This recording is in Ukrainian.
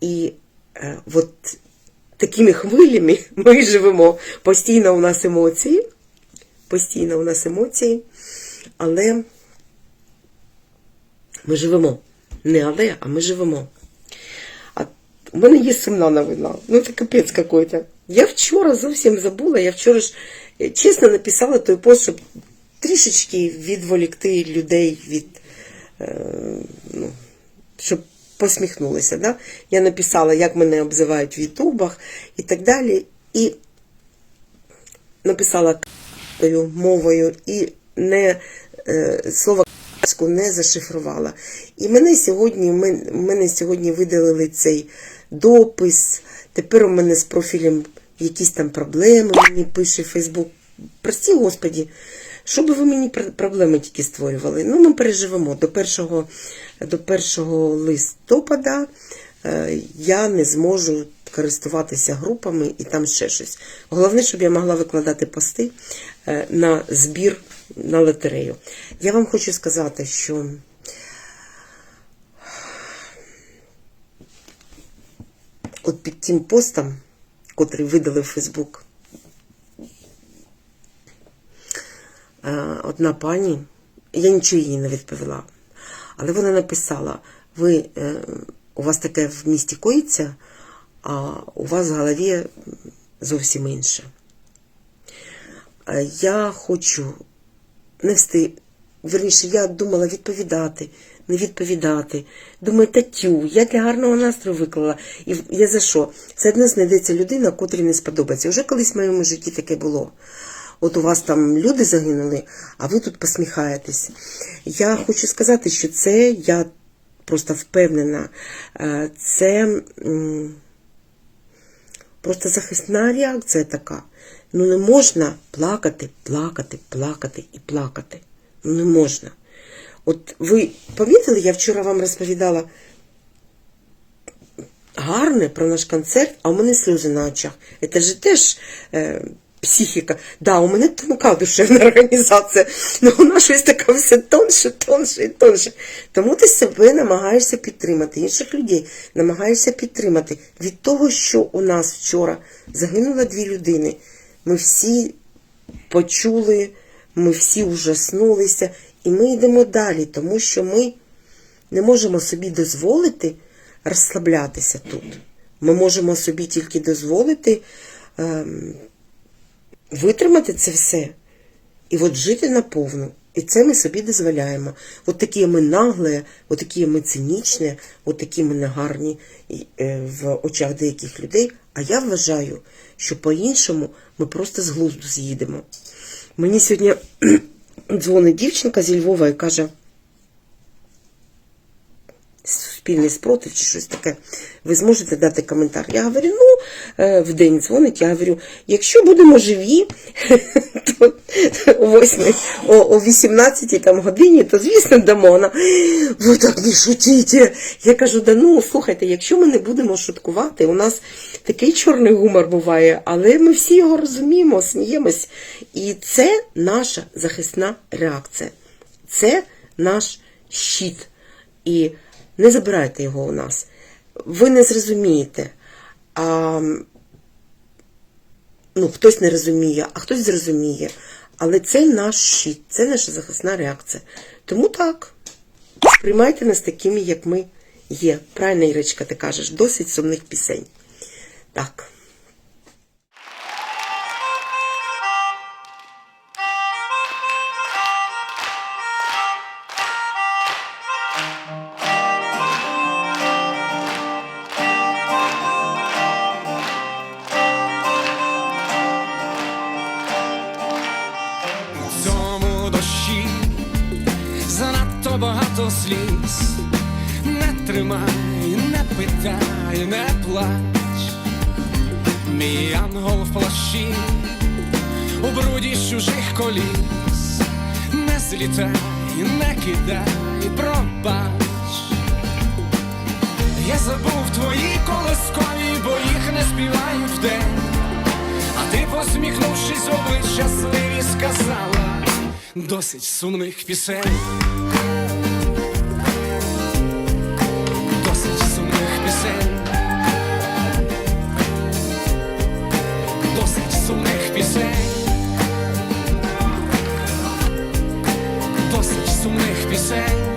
І е, от такими хвилями ми живемо. Постійно у нас емоції, постійно у нас емоції, але ми живемо. Не але, а ми живемо. А у мене є сумна новина. Ну це капець какой-то. Я вчора зовсім забула, я вчора ж е, чесно написала той пост, щоб трішечки відволікти людей від, е, ну, щоб посміхнулися. Да? Я написала, як мене обзивають в Ютубах і так далі. І написала мовою і не е, слово не зашифрувала. І мене сьогодні, мен- мене сьогодні видалили цей допис. Тепер у мене з профілем якісь там проблеми. Мені пише Фейсбук. Прості Господі, що би ви мені проблеми тільки створювали? Ну, ми переживемо до 1, до 1 листопада. е, Я не зможу користуватися групами і там ще щось. Головне, щоб я могла викладати пости е, на збір на лотерею. Я вам хочу сказати, що от під тим постом, котрий видали в Фейсбук, одна пані, я нічого їй не відповіла, але вона написала: ви, е, у вас таке в місті коїться, а у вас в голові зовсім інше. Е, Я хочу не всти. Верніше, я думала відповідати, не відповідати. Думаю, татю, я для гарного настрою виклала. І я за що? Це одне знайдеться людина, котрій не сподобається. Вже колись в моєму житті таке було. От у вас там люди загинули, а ви тут посміхаєтесь. Я хочу сказати, що це я просто впевнена. е, Це. Просто захисна реакція така. Ну не можна плакати, плакати, плакати і плакати. Ну не можна. От ви помітили, я вчора вам розповідала гарне про наш концерт, а у мене сльози на очах. Це ж теж е, психіка. Да, у мене тонка душевна організація, але вона щось така все тонше, тонше і тонше. Тому ти себе намагаєшся підтримати, інших людей намагаєшся підтримати. Від того, що у нас вчора загинуло дві людини, ми всі почули, ми всі ужаснулися, і ми йдемо далі, тому що ми не можемо собі дозволити розслаблятися тут. Ми можемо собі тільки дозволити ем, витримати це все і от жити наповну. І це ми собі дозволяємо. От такі ми нагле, от такі ми цинічні, от такі ми негарні е, в очах деяких людей. А я вважаю, що по-іншому ми просто з глузду з'їдемо. Мені сьогодні дзвонить дівчинка зі Львова і каже, суспільний спротив чи щось таке. Ви зможете дати коментар? Я говорю, ну, е, в день дзвонить, я говорю, якщо будемо живі, то о 8, о, о 18 там, годині, то звісно дамо. Вона, ви так не шутите. Я кажу, да ну, слухайте, якщо ми не будемо шуткувати, у нас такий чорний гумор буває, але ми всі його розуміємо, сміємось. І це наша захисна реакція. Це наш щит. І не забирайте його у нас. Ви не зрозумієте. А, ну, хтось не розуміє, а хтось зрозуміє. Але це наш щит, це наша захисна реакція. Тому так, сприймайте нас такими, як ми є. Правильно, Ірочка, ти кажеш, досить сумних пісень. Так. Занадто багато сліз. Не тримай, не питай, не плач. Мій ангел в плащі у бруді чужих коліс. Не злітай, не кидай, пробач. Я забув твої колискові, бо їх не співаю вдень. А ти, посміхнувшись обличчя щасливі, сказала досить сумних пісень. пісень, досить сумних пісень.